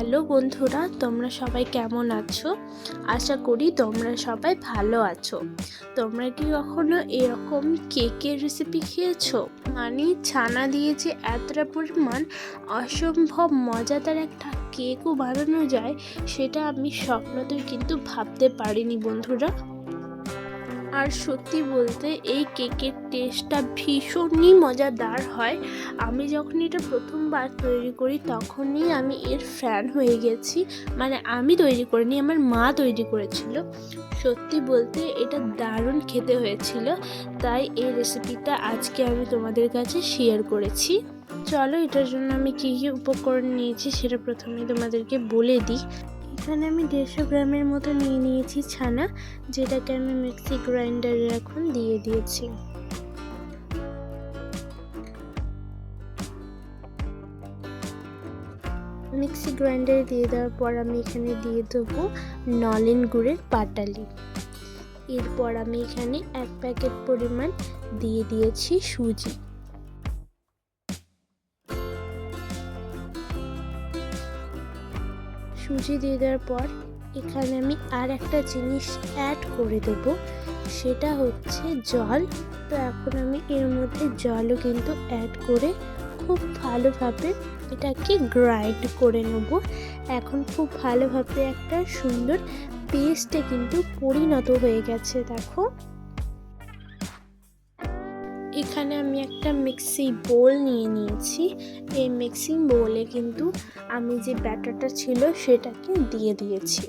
Hello বন্ধুরা, তোমরা সবাই কেমন আছো? আশা করি তোমরা সবাই ভালো আছো। তোমরা কি কখনো এরকম কেকের রেসিপি খেয়েছো? মানে ছানা দিয়ে যে এতটা পরিমাণ অসম্ভব মজাদার একটা কেকও বানানো যায়, সেটা আমি স্বপ্নতে কিন্তু ভাবতে পারিনি বন্ধুরা। আর সত্যি বলতে এই কেকের টেস্টটা ভীষণই মজাদার হয়। আমি যখন এটা প্রথমবার তৈরি করি, তখনই আমি এর ফ্যান হয়ে গেছি। মানে আমি তৈরি করিনি, আমার মা তৈরি করেছিল। সত্যি বলতে এটা দারুণ খেতে হয়েছিল। তাই এই রেসিপিটা আজকে আমি তোমাদের কাছে শেয়ার করেছি। চলো, এটার জন্য আমি কী কী উপকরণ নিয়েছি সেটা প্রথমে তোমাদেরকে বলে দিই। এখানে আমি দেড়শো গ্রামের মতো নিয়ে নিয়েছি ছানা, যেটাকে আমি মিক্সি গ্রাইন্ডারে এখন দিয়ে দিয়েছি। মিক্সি গ্রাইন্ডারে দিয়ে দেওয়ার পর আমি এখানে দিয়ে দেবো নলেন গুড়ের পাটালি। এরপর আমি এখানে এক প্যাকেট পরিমাণ দিয়ে দিয়েছি সুজি। সুজি দিয়ে দেওয়ার পর এখানে আমি আর একটা জিনিস অ্যাড করে দেব। সেটা হচ্ছে জল। তো এখন আমি এর মধ্যে জলও কিন্তু অ্যাড করে খুব ভালোভাবে এটাকে গ্রাইন্ড করে নেব। এখন খুব ভালোভাবে একটা সুন্দর পেস্টে কিন্তু পরিণত হয়ে গেছে, দেখো। এখানে আমি একটা মিক্সি বোল নিয়ে নিয়েছি। এই মিক্সিং বোলে কিন্তু আমি যে ব্যাটারটা ছিল সেটাকে দিয়ে দিয়েছি।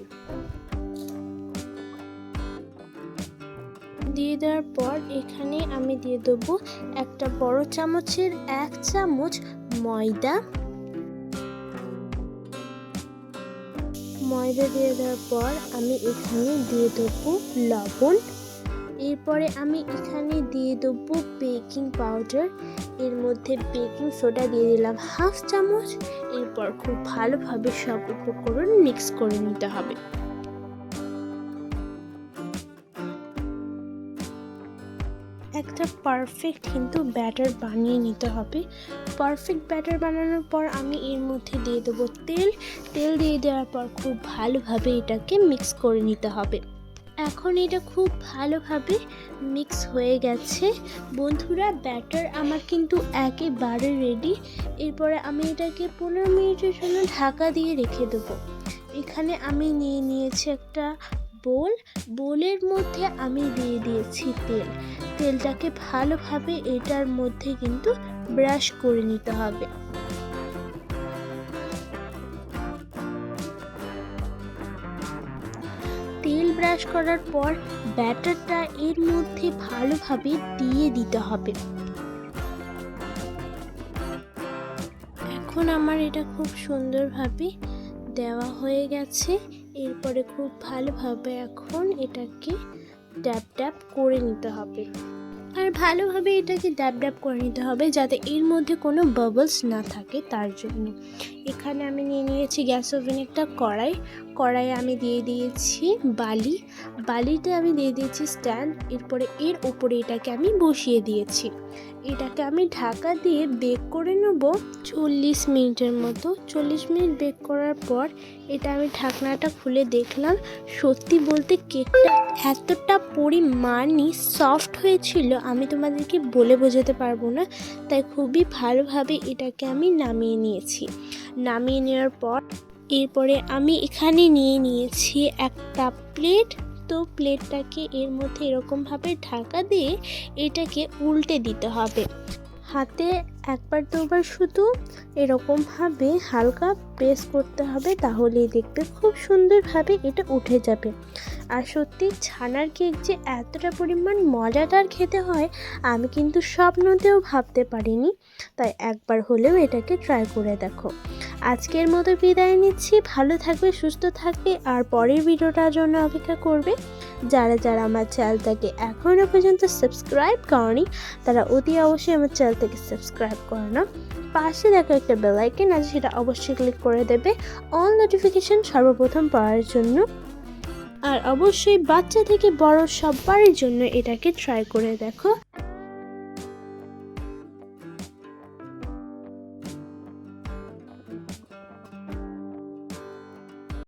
দিয়ে দেওয়ার পর এখানে আমি দিয়ে দেবো একটা বড় চামচের এক চামচ ময়দা। ময়দা দিয়ে দেওয়ার পর আমি এখানে দিয়ে দেবো লবণ। এরপরে আমি এখানে দিয়ে দেবো বেকিং পাউডার এর মধ্যে বেকিং সোডা দিয়ে দিলাম হাফ চামচ। এরপর খুব ভালোভাবে সব উপকরণ মিক্স করে নিতে হবে। একটা পারফেক্ট কিন্তু ব্যাটার বানিয়ে নিতে হবে। পারফেক্ট ব্যাটার বানানোর পর আমি এর মধ্যে দিয়ে দেবো তেল। তেল দিয়ে দেওয়ার পর খুব ভালোভাবে এটাকে মিক্স করে নিতে হবে। এখন এটা খুব ভালোভাবে মিক্স হয়ে গেছে। বন্ধুরা ব্যাটার আমার কিন্তু একেবারে রেডি এরপরে আমি এটাকে পনেরো মিনিটের জন্য ঢাকা দিয়ে রেখে দেবো। এখানে আমি নিয়ে নিয়েছি একটা বোল বোলের মধ্যে আমি দিয়ে দিয়েছি তেল। তেলটাকে ভালোভাবে এটার মধ্যে কিন্তু ব্রাশ করে নিতে হবে। তেল ব্রাশ করার পর ব্যাটারটা এর মধ্যে ভালোভাবে দিয়ে দিতে হবে। এখন আমার এটা খুব সুন্দরভাবে দেওয়া হয়ে গেছে। এরপরে খুব ভালোভাবে এখন এটাকে ড্যাব ড্যাব করে নিতে হবে। আর ভালোভাবে এটাকে ড্যাব ড্যাব করে নিতে হবে যাতে এর মধ্যে কোনো বাবলস না থাকে তার জন্য। এখানে আমি নিয়ে নিয়েছি গ্যাস ওভেন একটা কড়াই। কড়াইয়ে আমি দিয়ে দিয়েছি বালি। বালিতে আমি দিয়ে দিয়েছি স্ট্যান্ড। এরপরে এর উপরে এটাকে আমি বসিয়ে দিয়েছি। এটাকে আমি ঢাকা দিয়ে বেক করে নেব চল্লিশ মিনিটের মতো। চল্লিশ মিনিট বেক করার পর এটা আমি ঢাকনাটা খুলে দেখলাম। সত্যি বলতে কেকটা এতটা পরিমাণই সফট হয়েছিল, আমি তোমাদেরকে বলে বোঝাতে পারব না। তাই খুবই ভালোভাবে এটাকে আমি নামিয়ে নিয়েছি। নামিয়ে নেওয়ার পর এরপরে আমি এখানে নিয়ে নিয়েছি একটা প্লেট। তো প্লেটটাকে এর মধ্যে এরকমভাবে ঢাকা দিয়ে এটাকে উল্টে দিতে হবে। হাতে একবার দুবার শুধু এরকমভাবে হালকা প্রেস করতে হবে তাহলেই দেখবে খুব সুন্দরভাবে এটা উঠে যাবে। আর সত্যি ছানার কেক যে এতটা পরিমাণ মজাদার খেতে হয়, আমি কিন্তু স্বপ্নতেও ভাবতে পারিনি। তাই একবার হলেও এটাকে ট্রাই করে দেখো। আজকের মতো বিদায় নিচ্ছি। ভালো থাকবে, সুস্থ থাকবে আর পরের ভিডিওটার জন্য অপেক্ষা করবে। যারা যারা আমার চ্যানেলটাকে এখনও পর্যন্ত সাবস্ক্রাইব করেনি, তারা অতি অবশ্যই আমার চ্যানেলটাকে সাবস্ক্রাইব করে না পাশে দেখো একটা বেলাইকেন আছে, সেটা অবশ্যই ক্লিক করে দেবে। অল নোটিফিকেশান সর্বপ্রথম পাওয়ার জন্য। আর অবশ্যই বাচ্চা থেকে বড় সবার জন্য এটাকে ট্রাই করে দেখো।